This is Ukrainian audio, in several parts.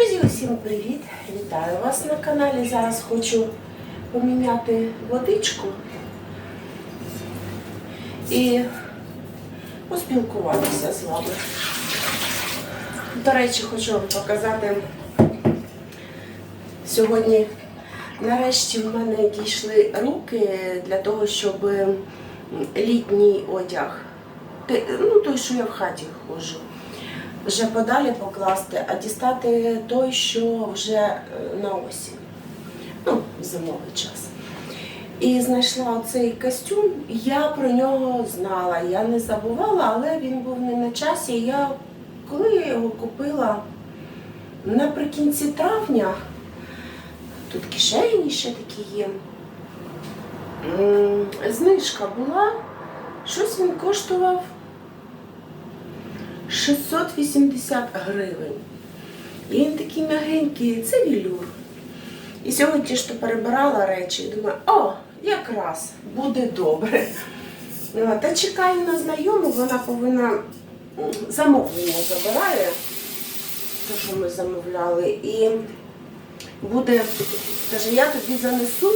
Друзі, усім привіт! Вітаю вас на каналі. Зараз хочу поміняти водичку і поспілкуватися з вами. До речі, хочу вам показати сьогодні. Нарешті в мене дійшли руки для того, щоб літній одяг, ну той, що я в хаті ходжу, вже подалі покласти, а дістати той, що вже е, на осінь, ну, зимовий час. І знайшла цей костюм, я про нього знала, я не забувала, але він був не на часі. Я, коли я його купила наприкінці травня, тут кишені ще такі є. Знижка була, щось він коштував 680 гривень. І він такий м'ягенький, це вілюр. І сьогодні то перебирала речі і думаю, о, якраз буде добре. Ну, Та чекаю на знайому, вона повинна замовлення забирає, те, що ми замовляли. І буде, каже, я тобі занесу,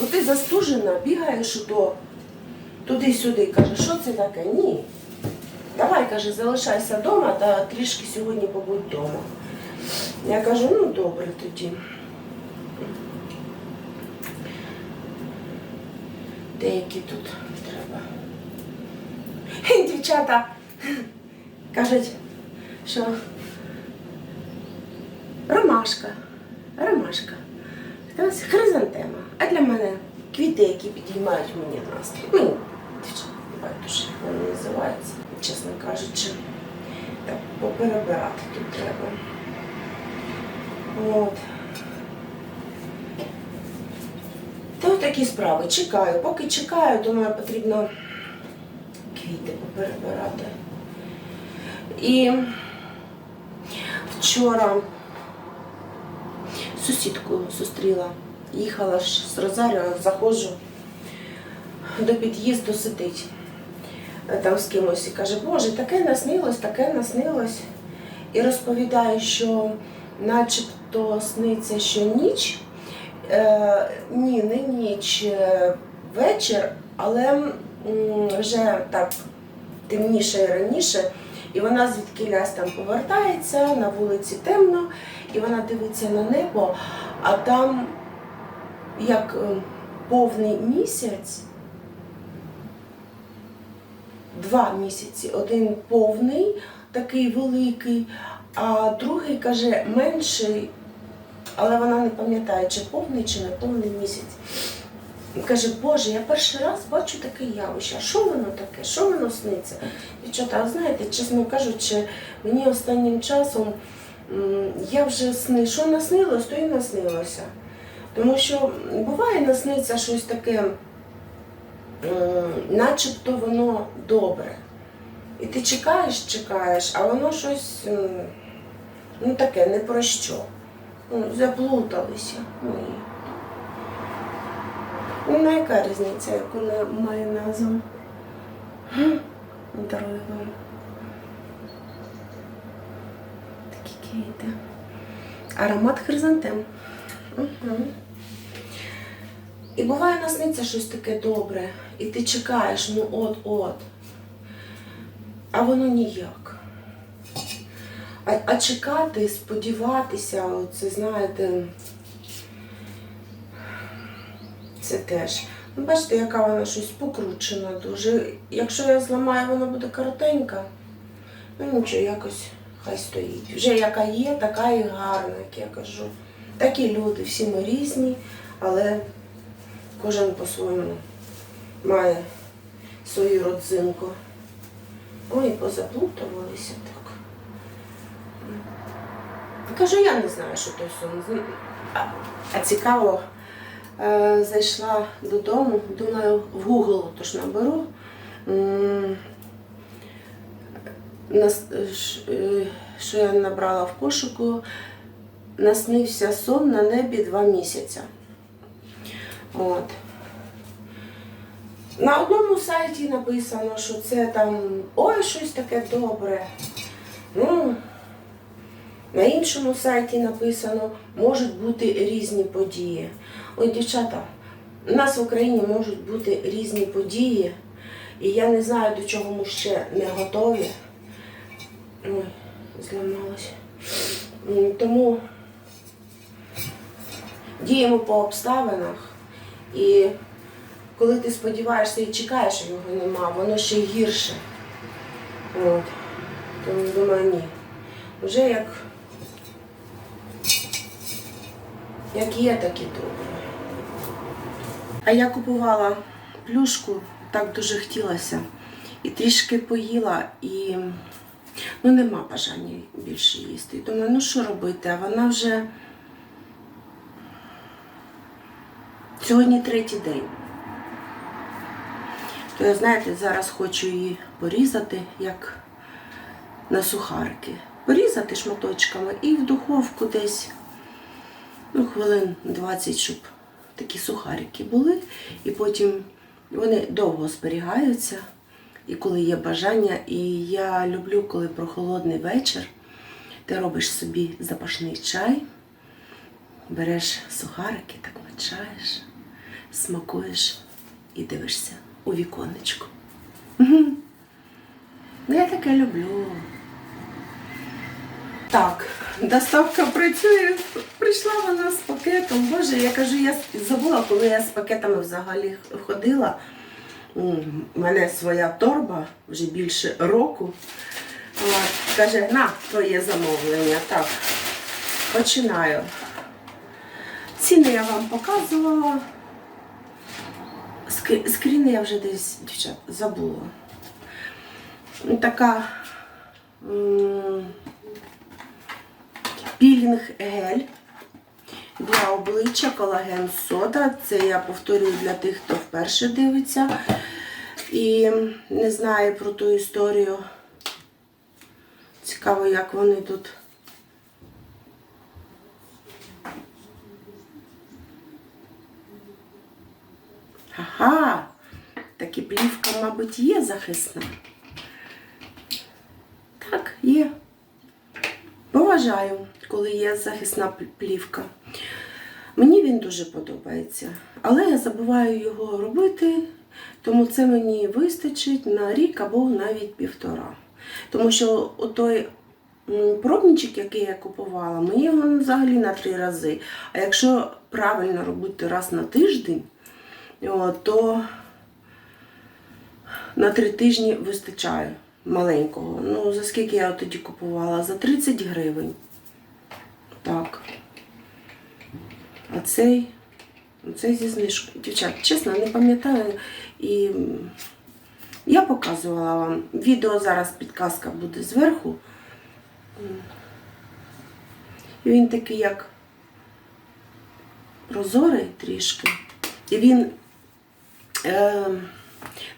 бо ти застужена, бігаєш до туди-сюди. Каже, що це таке? Ні. Давай, каже, залишайся вдома та трішки сьогодні побудь вдома. Я кажу, ну добре тоді. Деякі тут треба. Дівчата кажуть, що ромашка, ромашка. Хризантема. А для мене квіти, які підіймають мені настрій. Ну, дівчата, байдуже, вони називаються, чесно кажучи. Так, поперебирати тут треба. От. Та такі справи. Чекаю. Поки чекаю, думаю, потрібно квіти поперебирати. І вчора сусідку зустріла. Їхала ж з Розаріо, заходжу до під'їзду, сидить там з кимось і каже, Боже, таке наснилось, таке наснилось. І розповідає, що начебто сниться, що ніч, е, ні, не ніч, е, вечір, але м, вже так темніше і раніше. І вона звідкилясь там повертається, на вулиці темно, і вона дивиться на небо, а там як е, повний місяць, два місяці. Один повний, такий великий, а другий каже менший, але вона не пам'ятає, чи повний, чи не повний місяць. Каже, Боже, я перший раз бачу таке явище. А що воно таке? Що воно сниться? Дівчата, а знаєте, чесно кажучи, мені останнім часом я вже сни, що наснилось, то і наснилося. Тому що буває насниться щось таке, начебто воно добре. І ти чекаєш, чекаєш, а воно щось ну таке, не про що. Ну, заплуталися. Ну. Ну, яка різниця, яку вона має назву? Дарую вам. Такі квіти. Аромат хризантем. Угу. І буває насниться щось таке добре, і ти чекаєш, ну от-от. А воно ніяк. А, а чекати, сподіватися, це знаєте, це теж. Ну, бачите, яка вона щось покручена дуже. Якщо я зламаю, вона буде коротенька. Ну нічого, якось хай стоїть. Вже яка є, така і гарна, як я кажу. Такі люди, всі ми різні, але кожен по-своєму має свою родзинку. Ой, позаплутувалися так. Кажу, я не знаю, що той сон. А, цікаво, е, зайшла додому, думаю, в Google тож наберу. Е, що я набрала в пошуку, наснився сон на небі два місяці. От. На одному сайті написано, що це там ой, щось таке добре. Ну, На іншому сайті написано, можуть бути різні події. Ой, дівчата, у нас в Україні можуть бути різні події, і я не знаю, до чого ми ще не готові. Ой, зламалась. М, Тому діємо по обставинах. І коли ти сподіваєшся і чекаєш, що його нема, воно ще гірше. От. Тому думаю, ні. Вже як, як є, так і добре. А я купувала плюшку, так дуже хотілося. І трішки поїла, і ну, нема бажання більше їсти. І думаю, ну що робити? А вона вже сьогодні третій день. То я, знаєте, зараз хочу її порізати, як на сухарики. Порізати шматочками і в духовку десь ну, хвилин 20, щоб такі сухарики були. І потім вони довго зберігаються. І коли є бажання, і я люблю, коли прохолодний вечір, ти робиш собі запашний чай, береш сухарики, так мочаєш, смакуєш і дивишся у віконечко. Мгм. Ну, я таке люблю. Так, доставка працює. Прийшла вона з пакетом. Боже, я кажу, я забула, коли я з пакетами взагалі ходила. У мене своя торба вже більше року. От, Каже, на твоє замовлення. Так, починаю. Ціни я вам показувала. Ск- Скріни я вже десь, дівчат, забула. Така пілінг гель для обличчя колаген сода. Це я повторюю для тих, хто вперше дивиться і не знає про ту історію. Цікаво, як вони тут. Ага, так і плівка, мабуть, є захисна. Так, є. Поважаю, коли є захисна плівка. Мені він дуже подобається, але я забуваю його робити, тому це мені вистачить на рік або навіть півтора. Тому що отой м, пробничок, який я купувала, мені він взагалі на три рази. А якщо правильно робити раз на тиждень, то на три тижні вистачає маленького. Ну, за скільки я тоді купувала? За 30 гривень. Так. А цей, цей зі знижкою. Дівчат, чесно, не пам'ятаю. І я показувала вам. Відео зараз підказка буде зверху. І він такий, як прозорий трішки. І він е,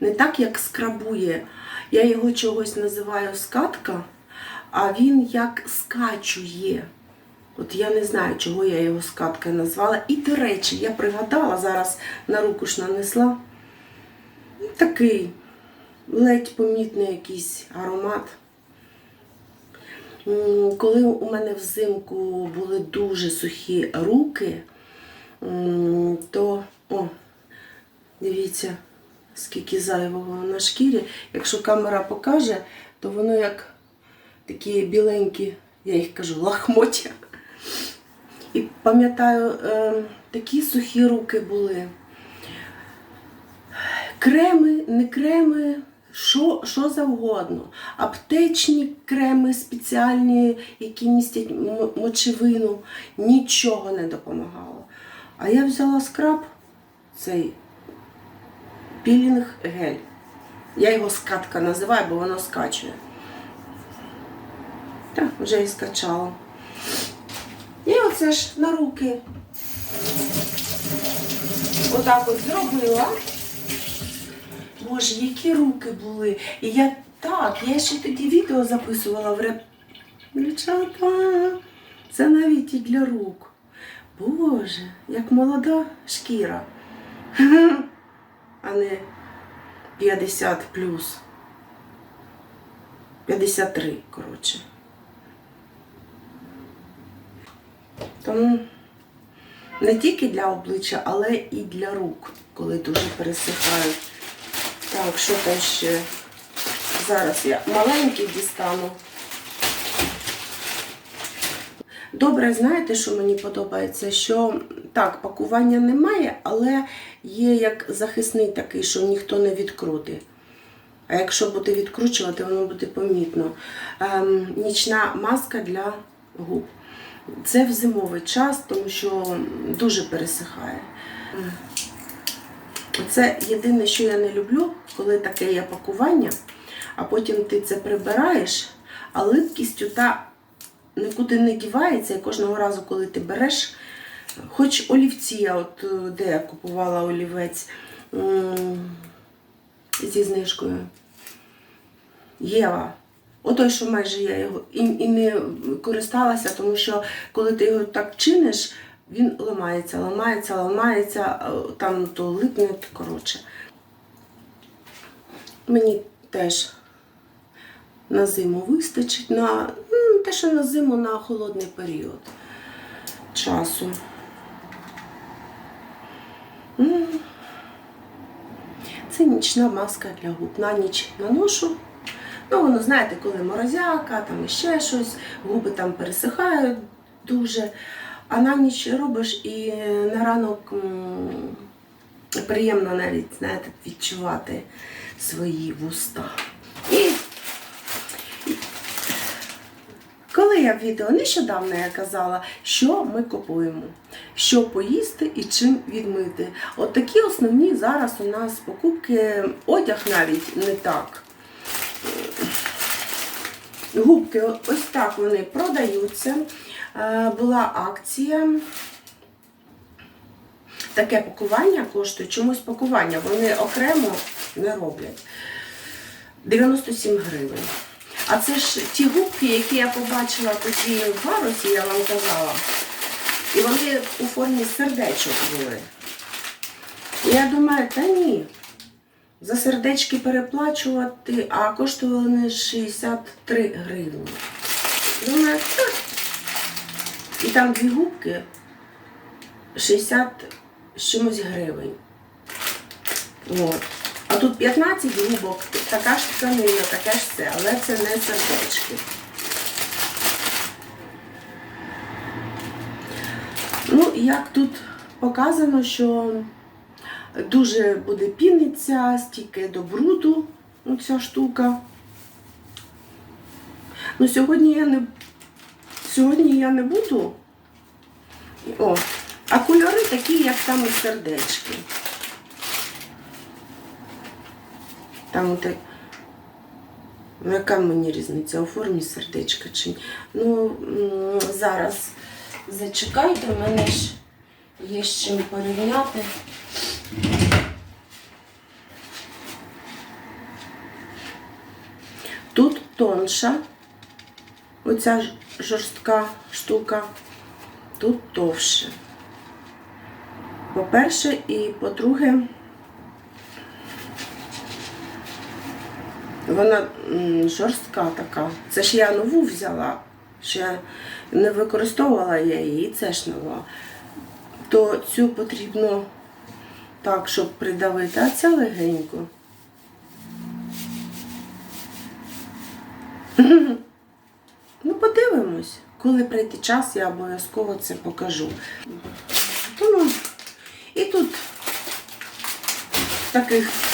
не так, як скрабує. Я його чогось називаю скатка, а він як скачує. От я не знаю, чого я його скаткою назвала. І, до речі, я пригадала, зараз на руку ж нанесла. Такий ледь помітний якийсь аромат. Коли у мене взимку були дуже сухі руки, то, о, дивіться, скільки зайвого на шкірі. Якщо камера покаже, то воно як такі біленькі, я їх кажу, лахмотя. І пам'ятаю, е, такі сухі руки були. Креми, не креми, що, що завгодно. Аптечні креми спеціальні, які містять мочевину, нічого не допомагало. А я взяла скраб, цей пілінг гель. Я його скатка називаю, бо воно скачує. Так, вже і скачала. І оце ж на руки. Отак от зробила. Боже, які руки були. І я так, я ще тоді відео записувала в реп. Дівчата, це навіть і для рук. Боже, як молода шкіра. А не 50 плюс. 53, коротше. Тому не тільки для обличчя, але і для рук, коли дуже пересихають. Так, що там ще? Зараз я маленький дістану. Добре, знаєте, що мені подобається? Що так, пакування немає, але є як захисний такий, що ніхто не відкрутить. А якщо буде відкручувати, воно буде помітно. Ем, нічна маска для губ. Це в зимовий час, тому що дуже пересихає. Це єдине, що я не люблю, коли таке є пакування, а потім ти це прибираєш, а липкістю та нікуди не дівається, і кожного разу, коли ти береш, хоч олівці, я от е, де я купувала олівець зі знижкою. Єва. Отой, що майже я його і, і не користалася, тому що коли ти його так чиниш, він ламається, ламається, ламається, там то липне, коротше. Мені теж на зиму вистачить, на те, що на зиму на холодний період часу. Це нічна маска для губ. На ніч наношу. Ну, воно, знаєте, коли морозяка, там іще щось, губи там пересихають дуже. А на ніч робиш і на ранок приємно навіть, знаєте, відчувати свої вуста. І коли я в відео нещодавно я казала, що ми купуємо, що поїсти і чим відмити. От такі основні зараз у нас покупки, одяг навіть не так. Губки ось так вони продаються. Е, Була акція. Таке пакування коштує, чомусь пакування, вони окремо не роблять. 97 гривень. А це ж ті губки, які я побачила тоді в Гарусі, я вам казала. І вони у формі сердечок були. Я думаю, та ні. За сердечки переплачувати, а коштували вони 63 гривні. Думаю, так. І там дві губки 60 з чимось гривень. От. А тут 15 губок, така ж тканина, таке ж все, але це не сердечки. Ну, як тут показано, що дуже буде піниться, стільки до бруду ну, ця штука. Ну, сьогодні я не сьогодні я не буду. О, а кольори такі, як там і сердечки. Там от, ну, яка мені різниця у формі сердечка чи ні? Ну, зараз зачекайте, в мене ж є з чим порівняти. Тут тонша, оця жорстка штука, тут товще. По-перше, і по-друге, вона жорстка така. Це ж я нову взяла, ще не використовувала я її, це ж нова. То цю потрібно так, щоб придавити, а ця легенько. Ну, подивимось. Коли прийде час, я обов'язково це покажу. Ну, і тут таких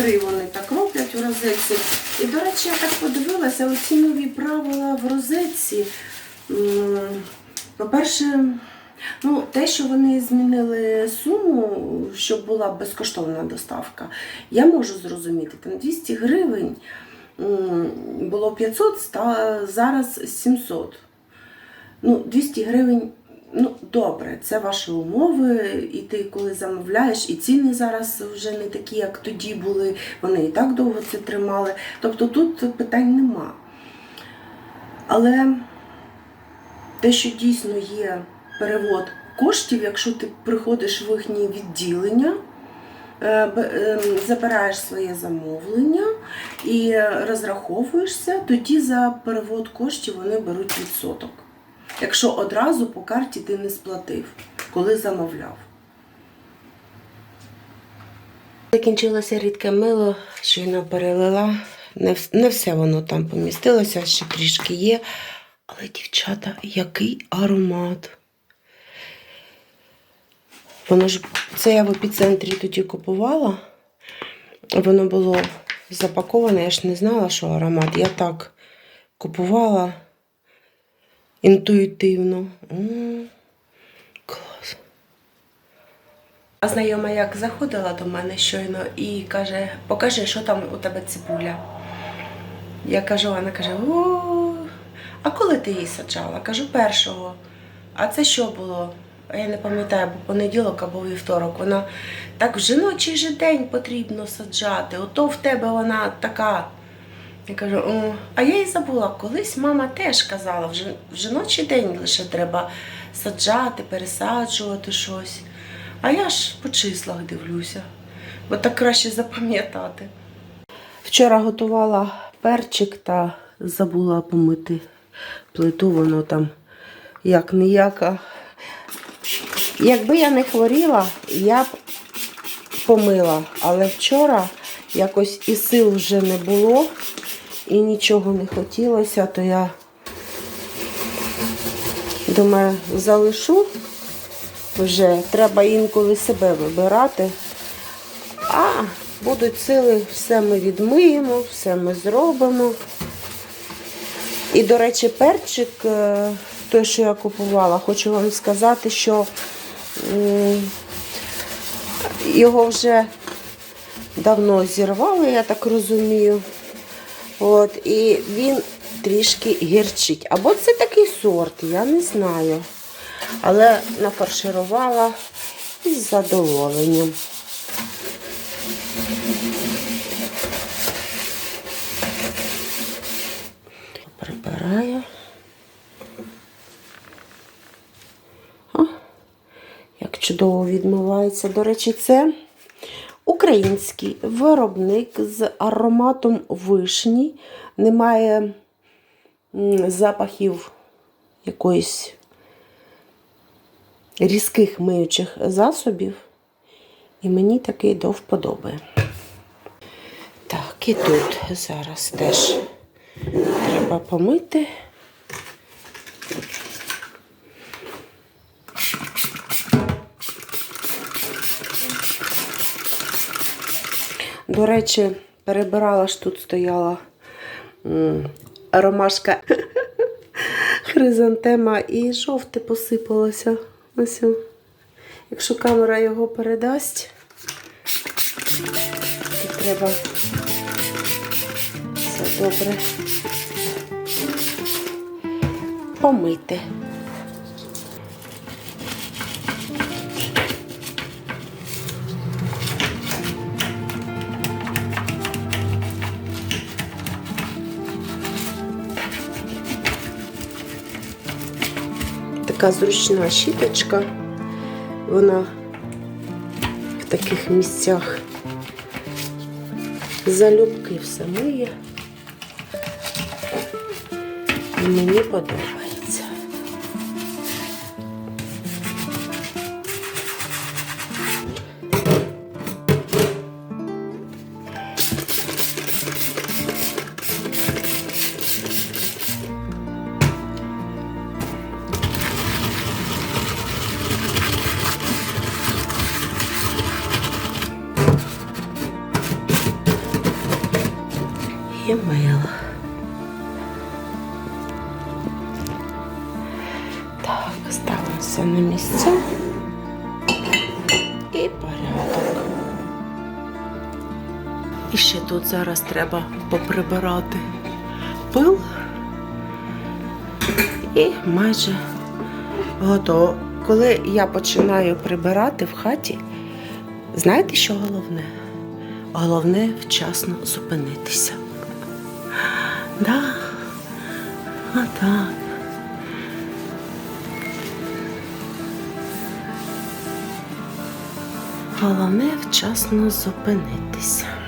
три вони так роблять у розетці. І, до речі, я так подивилася, оці нові правила в розетці. По-перше, ну, те, що вони змінили суму, щоб була безкоштовна доставка, я можу зрозуміти. Там 200 гривень було 500, ста- зараз 700. Ну, 200 гривень, ну, добре, це ваші умови, і ти коли замовляєш, і ціни зараз вже не такі, як тоді були, вони і так довго це тримали. Тобто тут питань нема. Але те, що дійсно є перевод коштів, якщо ти приходиш в їхнє відділення, е, ем, забираєш своє замовлення і розраховуєшся, тоді за перевод коштів вони беруть відсоток. Якщо одразу по карті ти не сплатив, коли замовляв. Закінчилося рідке мило, щойно перелила. Не, не все воно там помістилося, ще трішки є. Але, дівчата, який аромат. Воно ж це я в епіцентрі тоді купувала. Воно було запаковане, я ж не знала, що аромат. Я так купувала інтуїтивно. Клас. А знайома як заходила до мене щойно і каже: покажи, що там у тебе цибуля. Я кажу, вона каже: О, а коли ти її саджала? Кажу, першого. А це що було? Я не пам'ятаю, бо понеділок або вівторок. Вона так в жіночий же день потрібно саджати. Ото в тебе вона така. Я кажу, «О, а я і забула, колись мама теж казала, в в жіночий день лише треба саджати, пересаджувати щось. А я ж по числах дивлюся, бо так краще запам'ятати. Вчора готувала перчик та забула помити плиту, воно там як ніяка. Якби я не хворіла, я б помила. Але вчора якось і сил вже не було, і нічого не хотілося, то я думаю, залишу вже. Треба інколи себе вибирати. А будуть сили, все ми відмиємо, все ми зробимо. І, до речі, перчик, е, той, що я купувала, хочу вам сказати, що його вже давно зірвали, я так розумію. От, і він трішки гірчить. Або це такий сорт, я не знаю. Але нафарширувала із задоволенням. Прибираю. О, як чудово відмивається. До речі, це український виробник з ароматом вишні. Немає запахів якоїсь різких миючих засобів. І мені такий до вподоби. Так, і тут зараз теж треба помити. До речі, перебирала ж тут стояла ромашка хризантема і жовте посипалося. Ось. Якщо камера його передасть, то треба все добре помити. Така зручна щіточка. Вона в таких місцях залюбки все миє. І мені подобається. Зараз треба поприбирати пил. І майже готово. Коли я починаю прибирати в хаті, знаєте, що головне? Головне вчасно зупинитися. Да. Отак. Головне вчасно зупинитися.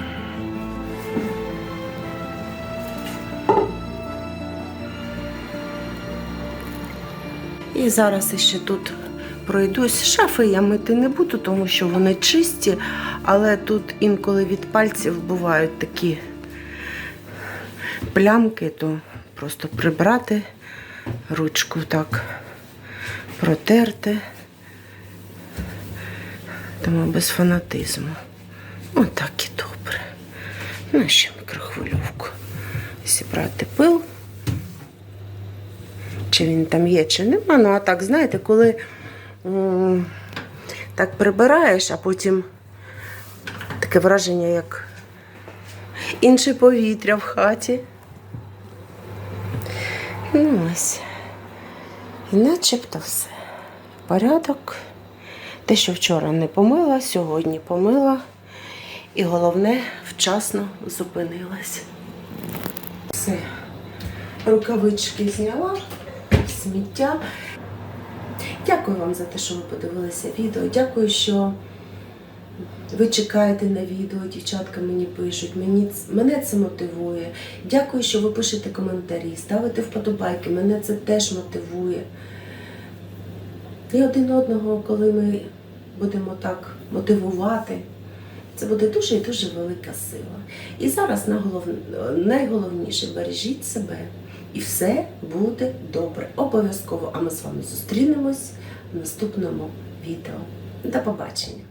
І зараз ще тут пройдусь. Шафи я мити не буду, тому що вони чисті, але тут інколи від пальців бувають такі плямки, то просто прибрати ручку так, протерти. Тому без фанатизму. Отак і добре. Ну, ще мікрохвильовку. Зібрати пил. Чи він там є, чи нема. Ну, а так, знаєте, коли так прибираєш, а потім таке враження, як інше повітря в хаті. Ну ось. І начебто все. Порядок. Те, що вчора не помила, сьогодні помила. І головне, вчасно зупинилась. Все. Рукавички зняла, сміття. Дякую вам за те, що ви подивилися відео. Дякую, що ви чекаєте на відео. Дівчатка мені пишуть. Мені, мене це мотивує. Дякую, що ви пишете коментарі, ставите вподобайки. Мене це теж мотивує. І один одного, коли ми будемо так мотивувати, це буде дуже і дуже велика сила. І зараз найголовніше бережіть себе, і все буде добре. Обов'язково. А ми з вами зустрінемось в наступному відео. До побачення!